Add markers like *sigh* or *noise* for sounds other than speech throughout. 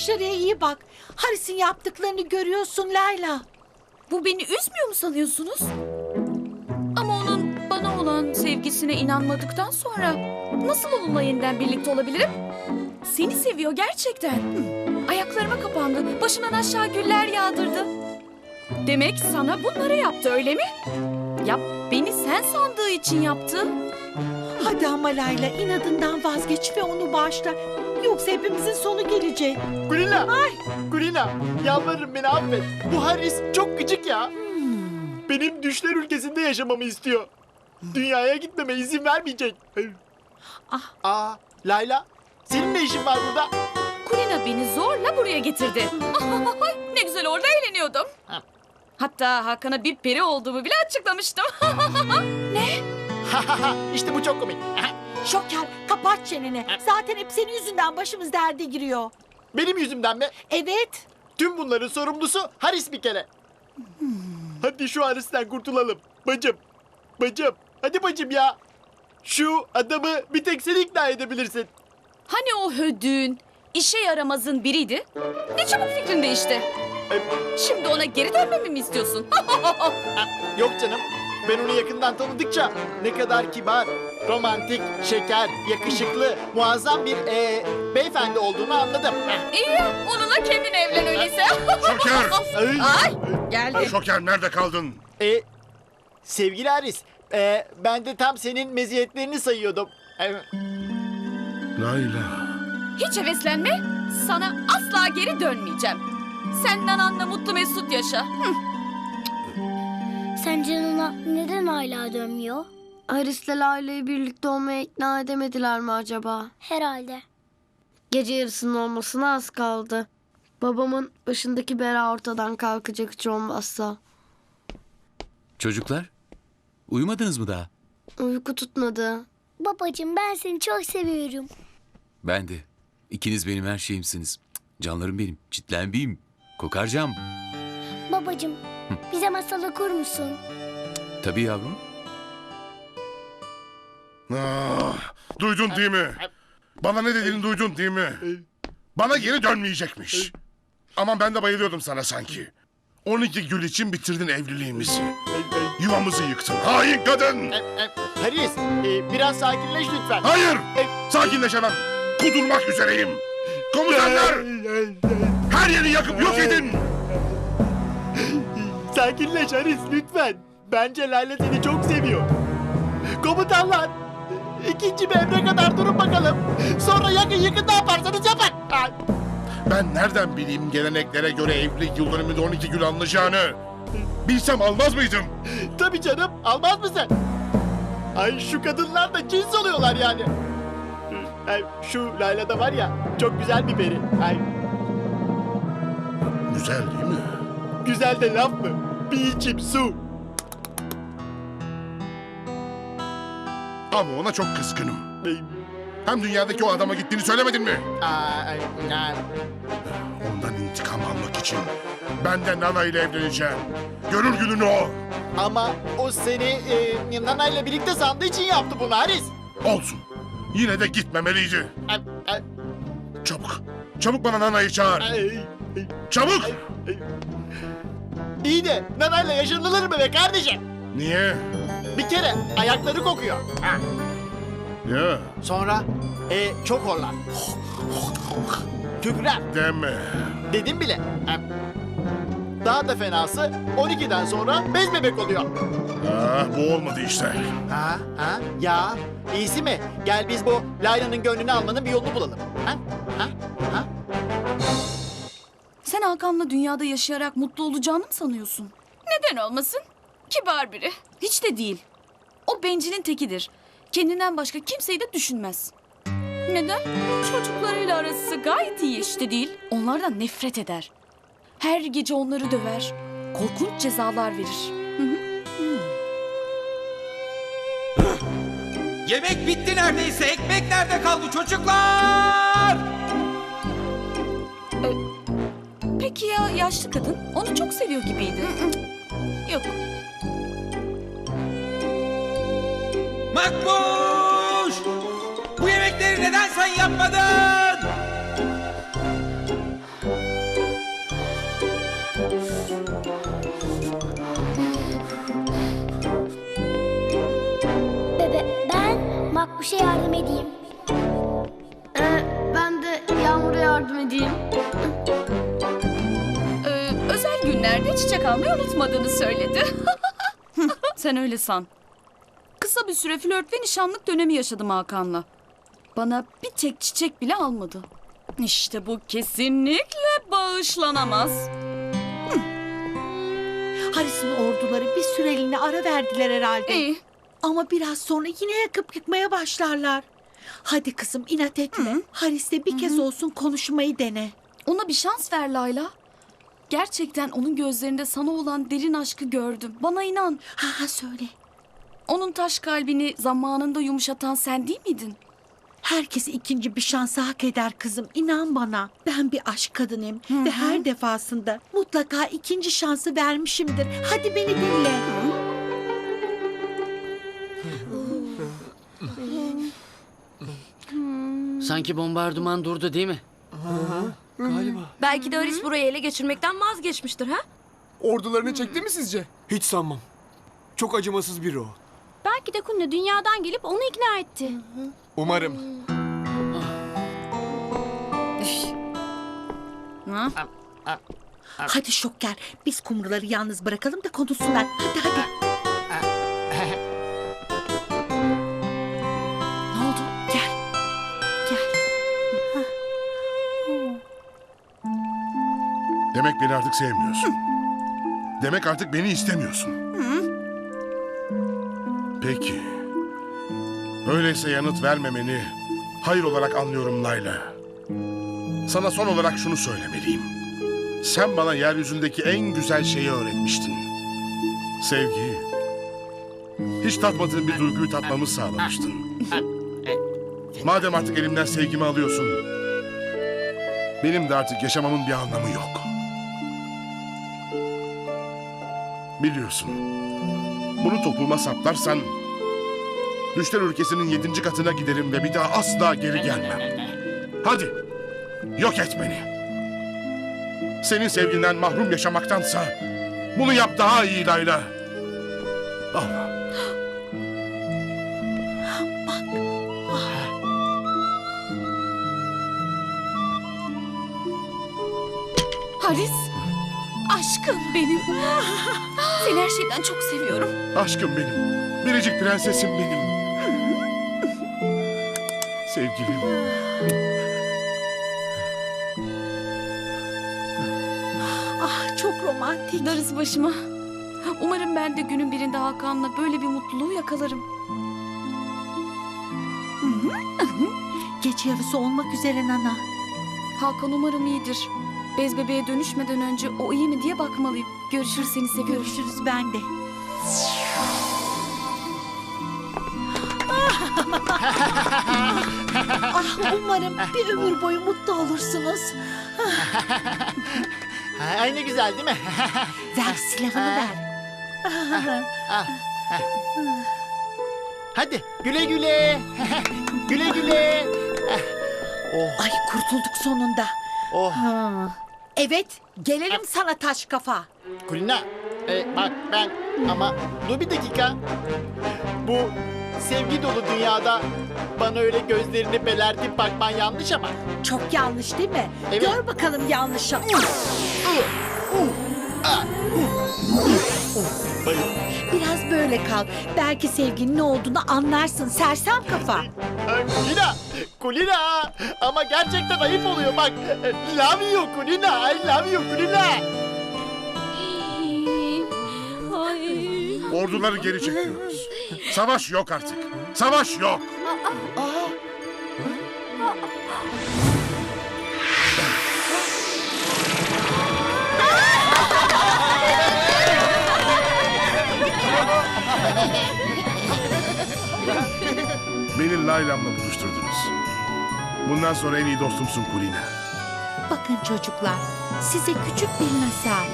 dışarıya iyi bak. Haris'in yaptıklarını görüyorsun Layla. Bu beni üzmüyor mu sanıyorsunuz? Ama onun bana olan sevgisine inanmadıktan sonra nasıl onunla yeniden birlikte olabilirim? Seni seviyor gerçekten. Ayaklarıma kapandı, başımdan aşağı güller yağdırdı. Demek sana bunları yaptı öyle mi? Yap beni sen sandığı için yaptı. Hadi ama Layla inadından vazgeç ve onu bağışla. Yoksa hepimizin sonu gelecek. Kulina. Kulina. Yalvarırım beni affet. Bu Haris çok gıcık ya. Benim düşler ülkesinde yaşamamı istiyor. Dünyaya gitmeme izin vermeyecek. Ah. Aa, Layla. Senin ne işin var burada? Kulina beni zorla buraya getirdi. *laughs* ne güzel orada eğleniyordum. Ha. Hatta Hakan'a bir peri olduğumu bile açıklamıştım. *laughs* *laughs* işte bu çok komik. Şoker kapat çeneni. Zaten hep senin yüzünden başımız derde giriyor. Benim yüzümden mi? Evet. Tüm bunların sorumlusu Haris bir kere. Hadi şu Haris'ten kurtulalım. Bacım. Bacım. Hadi bacım ya. Şu adamı bir tek sen ikna edebilirsin. Hani o hödün, işe yaramazın biriydi? Ne çabuk fikrin değişti. Şimdi ona geri dönmemi mi istiyorsun? *laughs* Yok canım. Ben onu yakından tanıdıkça ne kadar kibar, romantik, şeker, yakışıklı, muazzam bir eee, beyefendi olduğunu anladım. İyi ya, onunla kendin evlen öyleyse. Şoker! Ay. Ay, geldi. Şoker nerede kaldın? E, sevgili Haris, e, ben de tam senin meziyetlerini sayıyordum. E, Layla. Hiç heveslenme, sana asla geri dönmeyeceğim. Sen nananla mutlu mesut yaşa. Hı. Sence Nana neden hala dönmüyor? Haris'le Layla'yı birlikte olmaya ikna edemediler mi acaba? Herhalde. Gece yarısının olmasına az kaldı. Babamın başındaki bela ortadan kalkacak hiç olmazsa. Çocuklar, uyumadınız mı daha? Uyku tutmadı. Babacığım ben seni çok seviyorum. Ben de. İkiniz benim her şeyimsiniz. Canlarım benim, çitlenbiyim. Kokarcam. Babacığım bize masal okur musun? Tabii yavrum. Ah, duydun değil mi? Bana ne dediğini duydun değil mi? Bana geri dönmeyecekmiş. Aman ben de bayılıyordum sana sanki. 12 gül için bitirdin evliliğimizi. Yuvamızı yıktın. Hain kadın! e, e, Haris, e, biraz sakinleş lütfen. Hayır! Sakinleşemem. Kudurmak üzereyim. Komutanlar! Her yeri yakıp yok edin! Sakinleş Haris lütfen. Bence Layla seni çok seviyor. Komutanlar, ikinci emre kadar durun bakalım. Sonra yakın yıkın ne yaparsanız yapın. Ay, Ben nereden bileyim geleneklere göre evlilik yıl dönümünde 12 gül alınacağını? Bilsem almaz mıydım? Tabii canım, almaz mısın? Ay şu kadınlar da cins oluyorlar yani. Ay, şu Layla da var ya, çok güzel bir peri. Ay, Güzel değil mi? güzel de laf mı? Bir içim su. Ama ona çok kızgınım. Hem dünyadaki o adama gittiğini söylemedin mi? ay, ay. Ondan intikam almak için ben de Nana ile evleneceğim. Görür gününü o. Ama o seni e, Nana ile birlikte sandığı için yaptı bunu Haris. Olsun. Yine de gitmemeliydi. Ay, ay, Çabuk. Çabuk bana Nana'yı çağır. Çabuk. İyi de Nana ile yaşanılır mı be kardeşim? Niye? Bir kere ayakları kokuyor. Ha. Ya Sonra e, çok horlar. Deme. Dedim bile. Ha. Daha da fenası 12'den sonra bez bebek oluyor. Ah bu olmadı işte. Ha ha ya iyisi mi? Gel biz bu Layla'nın gönlünü almanın bir yolunu bulalım. Ha ha ha. Sen Hakan'la dünyada yaşayarak mutlu olacağını mı sanıyorsun? Neden olmasın? Kibar biri. Hiç de değil. O bencilin tekidir. Kendinden başka kimseyi de düşünmez. Neden? Çocuklarıyla arası gayet iyi işte değil. Onlardan nefret eder. Her gece onları döver. Korkunç cezalar verir. Yemek bitti neredeyse. Ekmek nerede kaldı çocuklar? Peki ya yaşlı kadın? Onu çok seviyor gibiydi. Yok. Makbuş! Bu yemekleri neden sen yapmadın? Bebe ben Makbuş'a yardım edeyim. Ee, ben de Yağmur'a yardım edeyim. Ee, özel günlerde çiçek almayı unutmadığını söyledi. *laughs* Sen öyle san. Kısa bir süre flört ve nişanlık dönemi yaşadım Hakan'la. Bana bir tek çiçek bile almadı. İşte bu kesinlikle bağışlanamaz. Haris'in orduları bir süreliğine ara verdiler herhalde. İyi. Ama biraz sonra yine yakıp yıkmaya başlarlar. Hadi kızım inat etme. Haris'le bir kez olsun konuşmayı dene. Ona bir şans ver Layla. Gerçekten onun gözlerinde sana olan derin aşkı gördüm. Bana inan. Ha ha söyle. Onun taş kalbini zamanında yumuşatan sen değil miydin? Herkes ikinci bir şansı hak eder kızım. İnan bana. Ben bir aşk kadınıyım. Ve her defasında mutlaka ikinci şansı vermişimdir. Hadi beni dinle. Sanki bombardıman durdu değil mi? Belki de Aris burayı ele geçirmekten vazgeçmiştir ha? Ordularını çekti mi sizce? Hiç sanmam. Çok acımasız biri o. Belki de Kunle dünyadan gelip onu ikna etti. Umarım. Ha? Hadi Şoker. Biz kumruları yalnız bırakalım da konuşsunlar. Hadi hadi. ne oldu? Gel. Gel. Demek beni artık sevmiyorsun. Demek artık beni istemiyorsun. Peki. Öyleyse yanıt vermemeni hayır olarak anlıyorum Layla. Sana son olarak şunu söylemeliyim. Sen bana yeryüzündeki en güzel şeyi öğretmiştin. Sevgi. Hiç tatmadığın bir duyguyu tatmamı sağlamıştın. Madem artık elimden sevgimi alıyorsun, benim de artık yaşamamın bir anlamı yok. Biliyorsun. Bunu topluma saplarsan... Düşler ülkesinin yedinci katına giderim ve bir daha asla geri gelmem. Hadi. Yok et beni. Senin sevginden mahrum yaşamaktansa... Bunu yap daha iyi Layla. Allah. Haris, aşkım benim. Seni her şeyden çok seviyorum. Aşkım benim. Biricik prensesim benim. Sevgilim. Ah çok romantik. Darısı başıma. Umarım ben de günün birinde Hakan'la böyle bir mutluluğu yakalarım. Gece yarısı olmak üzere Nana. Hakan umarım iyidir. Bez bebeğe dönüşmeden önce o iyi mi diye bakmalıyım. Görüşürüz seni seviyorum. Görüşürüz ben de. *laughs* ah umarım bir ömür boyu mutlu olursunuz. Ay ne güzel değil mi? *laughs* Ver silahını ver. *laughs* Hadi güle güle. güle güle. Oh, Ay kurtulduk sonunda. oh. Ha. Evet gelelim sana taş kafa. Kulina, e, bak ben ama dur bir dakika. Bu sevgi dolu dünyada bana öyle gözlerini belertip bakman yanlış ama. Çok yanlış değil mi? Evet. Gör bakalım Biraz böyle kal. Belki sevginin ne olduğunu anlarsın sersem kafa. Ay, Kulina, Kulina ama gerçekten ayıp oluyor bak. Love you Kulina, I love you Kulina. Orduları geri çekiyoruz. Savaş yok artık. Savaş yok. Beni Layla'mla buluşturdunuz. Bundan sonra en iyi dostumsun Kulina. Bakın çocuklar, size küçük bir nasihat.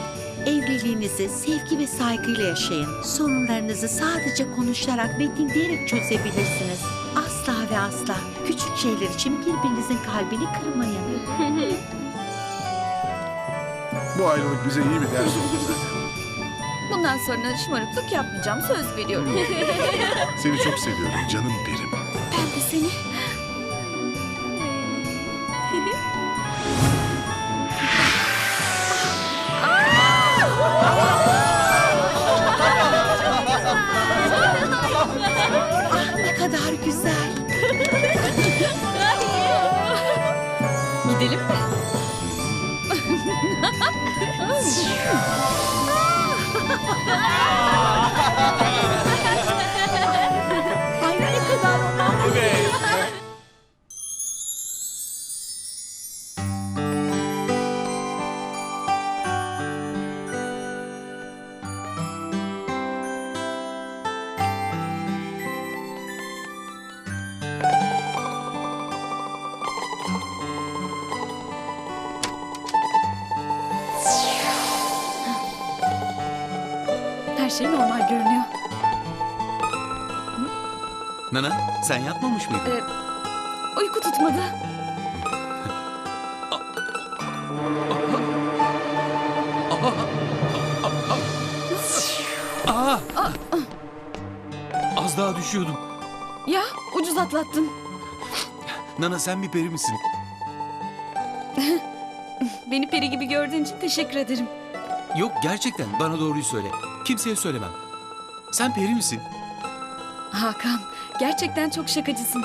Evliliğinizi sevgi ve saygıyla yaşayın. Sorunlarınızı sadece konuşarak ve dinleyerek çözebilirsiniz. Asla ve asla küçük şeyler için birbirinizin kalbini kırmayın. Bu ayrılık bize iyi bir ders oldu zaten. Bundan sonra şımarıklık yapmayacağım söz veriyorum. *laughs* Seni çok seviyorum canım benim. ben de seni. *laughs* Ah, ne kadar güzel. Şey normal görünüyor. Nana sen yapmamış mıydın? Ee, uyku tutmadı. Aa! Az daha düşüyordum. Ya ucuz atlattın. Nana sen bir peri misin? Beni peri gibi gördüğün için teşekkür ederim. Yok gerçekten bana doğruyu söyle. Kimseye söylemem. Sen peri misin? Hakan gerçekten çok şakacısın.